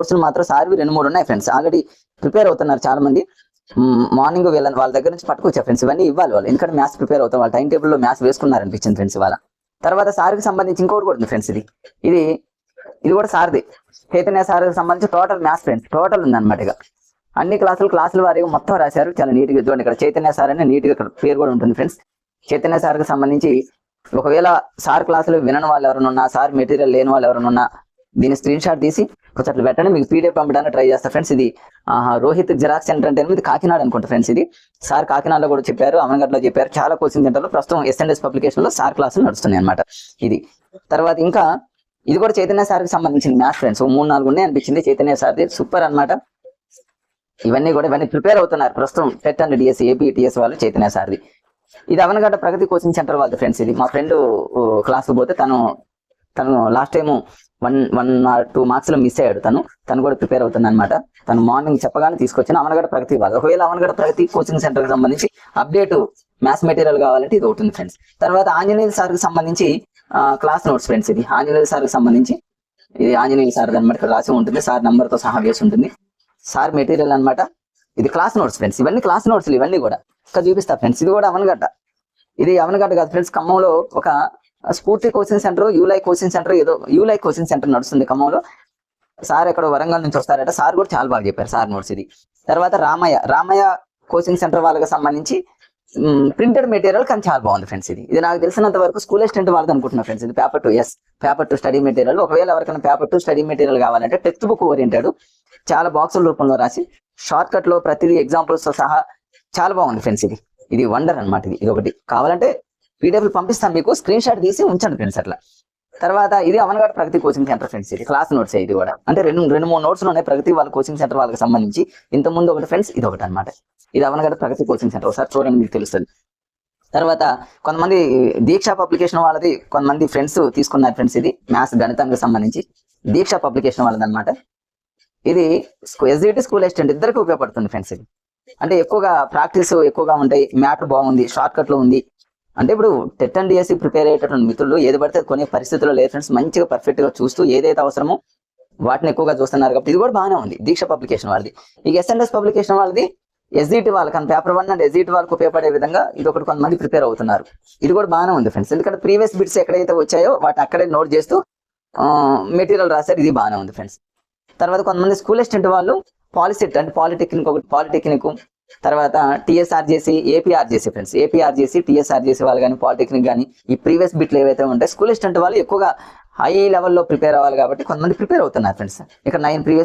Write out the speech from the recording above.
కోర్సులు మాత్రం సార్వి రెండు మూడు ఉన్నాయి ఫ్రెండ్స్ ఆల్రెడీ ప్రిపేర్ అవుతున్నారు చాలా మంది మార్నింగ్ వీళ్ళ వాళ్ళ దగ్గర నుంచి పట్టుకొచ్చా ఫ్రెండ్స్ ఇవన్నీ ఇవ్వాలి వాళ్ళు. ఎందుకంటే మ్యాథ్స్ ప్రిపేర్ అవుతారు వాళ్ళ టైం టేబుల్లో మ్యాథ్స్ వేసుకున్నారు అనిపించింది ఫ్రెండ్స్ ఇవాళ. తర్వాత సార్కి సంబంధించి ఇంకోటి కూడా ఉంది ఫ్రెండ్స్ ఇది. ఇది ఇది కూడా సార్ది. చైతన్య సార్కి సంబంధించి టోటల్ మ్యాథ్స్ ఫ్రెండ్స్ టోటల్ ఉంది అనమాట ఇక. అన్ని క్లాసులు క్లాసుల వారిగా మొత్తం రాశారు. చాలా నీట్గా చూడండి ఇక్కడ చైతన్య సార్ అనే నీట్గా ఇక్కడ పేరు కూడా ఉంటుంది ఫ్రెండ్స్ చైతన్య సార్కి సంబంధించి ఒకవేళ సార్ క్లాసులు వినని వాళ్ళు ఎవరైనా ఉన్నా సార్ మెటీరియల్ లేని వాళ్ళు ఎవరైనా ఉన్నా దీని స్క్రీన్ షాట్ తీసి కొంచెం పెట్టండి మీకు పీడిఎఫ్ పంపడానికి ట్రై చేస్తా ఫ్రెండ్స్ ఇది. ఆహా, రోహిత్ జిరాక్స్ సెంటర్ అంటే ఇది కాకినాడ అనుకుంటా ఫ్రెండ్స్ ఇది. సార్ కాకినాడలో కూడా చెప్పారు అమనగడ్లో చెప్పారు. చాలా కోచింగ్ సెంటర్లో ప్రస్తుతం ఎస్ఎన్ఎస్ పబ్లికేషన్లో సార్ క్లాసులు నడుస్తున్నాయి అనమాట ఇది. తర్వాత ఇంకా ఇది కూడా చైతన్య సార్కి సంబంధించిన మ్యాథ్స్ ఫ్రెండ్స్ మూడు నాలుగు ఉన్నాయి అనిపించింది చైతన్య సార్ది సూపర్ అన్నమాట. ఇవన్నీ కూడా ఇవన్నీ ప్రిపేర్ అవుతున్నారు ప్రస్తుతం టెట్ అండ్ డిఎస్ ఏపీ వాళ్ళు చైతన్య సార్ది ఇది అవనగడ్డ ప్రగతి కోచింగ్ సెంటర్ వాళ్ళది ఫ్రెండ్స్ ఇది. మా ఫ్రెండ్ క్లాస్ పోతే తను తను last time one one or two మార్క్స్లో miss అయ్యాడు తను. తను కూడా ప్రిపేర్ అవుతుంది అనమాట తను మార్నింగ్ చెప్పగానే తీసుకొచ్చిన. అవనగడ్డ ప్రగతి వాళ్ళు ఒకవేళ అవనగడ్డ ప్రగతి కోచింగ్ సెంటర్కి సంబంధించి అప్డేట్ మ్యాథ్స్ మెటీరియల్ కావాలంటే ఇది ఒకటి ఉంది ఫ్రెండ్స్ తర్వాత ఆంజనేయ సార్కి సంబంధించి క్లాస్ నోట్స్ ఫ్రెండ్స్ ఇది. ఆంజనేయ సార్కి సంబంధించి ఇది ఆంజనేయ సార్ అనమాట రాసి ఉంటుంది. సార్ నంబర్తో సహా వేసి ఉంటుంది. సార్ మెటీరియల్ అన్నమాట. ఇది క్లాస్ నోట్స్ ఫ్రెండ్స్ ఇవన్నీ క్లాస్ నోట్స్ ఇవన్నీ కూడా. ఇంకా చూపిస్తా ఫ్రెండ్స్ ఇది కూడా అవనగడ్డ ఇది అవనగడ్డ కాదు ఫ్రెండ్స్ ఖమ్మంలో ఒక స్ఫూర్తి కోచింగ్ సెంటర్ యూలై కోచింగ్ సెంటర్ ఏదో యూలై కోచింగ్ సెంటర్ నడుస్తుంది ఖమ్మంలో. సార్ ఎక్కడ వరంగల్ నుంచి వస్తారట. సార్ కూడా చాలా బాగా చెప్పారు. సార్ నోట్స్ ఇది. తర్వాత రామయ్య. రామయ్య కోచింగ్ సెంటర్ వాళ్ళకి సంబంధించి ప్రింటెడ్ మెటీరియల్ కానీ చాలా బాగుంది ఫ్రెండ్స్ ఇది. ఇది నాకు తెలిసినంత వరకు స్కూల్ అసిస్టెంట్ వాళ్ళది అనుకుంటున్నా ఫ్రెండ్స్ ఇది. Paper two yes paper two study material. ఒకవేళ ఎవరికైనా పేపర్ టు స్టడీ మెటీరియల్ కావాలంటే టెక్స్ట్ బుక్ ఓరియంటెడ్. చాలా బాక్సుల రూపంలో రాసి షార్ట్ కట్లో ప్రతిదీ ఎగ్జాంపుల్స్తో సహా చాలా బాగుంది ఫ్రెండ్స్ ఇది. ఇది వండర్ అన్నమాట ఇది. ఇది ఒకటి. కావాలంటే పీడిఎఫ్లు పంపిస్తాను మీకు స్క్రీన్ షాట్ తీసి ఉంచండి ఫ్రెండ్స్ అట్లా. తర్వాత ఇది Avanigadda Pragati coaching centre friends ఇది క్లాస్ నోట్స్ ఇది కూడా. అంటే రెండు రెండు మూడు నోట్స్ ఉన్నాయి ప్రగతి వాళ్ళ కోచింగ్ సెంటర్ వాళ్ళకి సంబంధించి ఇంత ముందు ఒకటి ఫ్రెండ్స్ ఇది ఒకటి అనమాట ఇది అవనగఢ ప్రగతి కోచింగ్ సెంటర్ ఒకసారి చూడండి మీకు తెలుస్తుంది. తర్వాత కొంతమంది దీక్ష పబ్లికేషన్ వాళ్ళది కొంతమంది ఫ్రెండ్స్ తీసుకున్నారు ఫ్రెండ్స్ ఇది మ్యాథ్స్ గణితానికి సంబంధించి. దీక్ష పబ్లికేషన్ వాళ్ళది అనమాట ఇది ఎస్జిటి స్కూల్ అసిస్టెంట్ ఇద్దరికి ఉపయోగపడుతుంది ఫ్రెండ్స్ ఇది. అంటే ఎక్కువగా ప్రాక్టీస్ ఎక్కువగా ఉంటాయి మ్యాటర్ బాగుంది షార్ట్ కట్లో ఉంది అంటే ఇప్పుడు టెట్ అండ్ డిఎస్సి ప్రిపేర్ అయ్యేటటువంటి మిత్రులు ఏది పడితే కొనే పరిస్థితుల్లో లేదు ఫ్రెండ్స్. మంచిగా పర్ఫెక్ట్గా చూస్తూ ఏదైతే అవసరమో వాటిని ఎక్కువగా చూస్తున్నారు కాబట్టి ఇది కూడా బాగానే ఉంది. దీక్ష పబ్లికేషన్ వాళ్ళది. ఈ ఎస్ఎన్ఎస్ పబ్లికేషన్ వాళ్ళది ఎస్జిటి వాళ్ళకి అంటే పేపర్ వన్ అండ్ ఎస్జిటి వాళ్ళకి ఉపయోగపడే విధంగా ఇది ఒకటి కొంతమంది ప్రిపేర్ అవుతున్నారు. ఇది కూడా బాగానే ఉంది ఫ్రెండ్స్. ఎందుకంటే ప్రీవియస్ బిట్స్ ఎక్కడైతే వచ్చాయో వాటిని అక్కడే నోట్ చేస్తూ మెటీరియల్ రాశారు. ఇది బాగానే ఉంది ఫ్రెండ్స్. తర్వాత కొంతమంది స్కూల్ అసిస్టెంట్ వాళ్ళు పాలిసెట్ అంటే పాలిటెక్నిక్ ఒకటి పాలిటెక్నిక్ తర్వాత TSRJC APRJC friends APRJC TSRJC వాళ్ళు కానీ పాలిటెక్నిక్ కానీ ఈ ప్రీవియస్ బిట్లు ఏవైతే ఉంటాయి స్కూల్ అసిస్టెంట్ వాళ్ళు ఎక్కువగా హై లెవెల్లో ప్రిపేర్ అవ్వాలి కాబట్టి కొంతమంది ప్రిపేర్ అవుతున్నారు ఫ్రెండ్స్ ఇక్కడ నైన్ ప్రీవియస్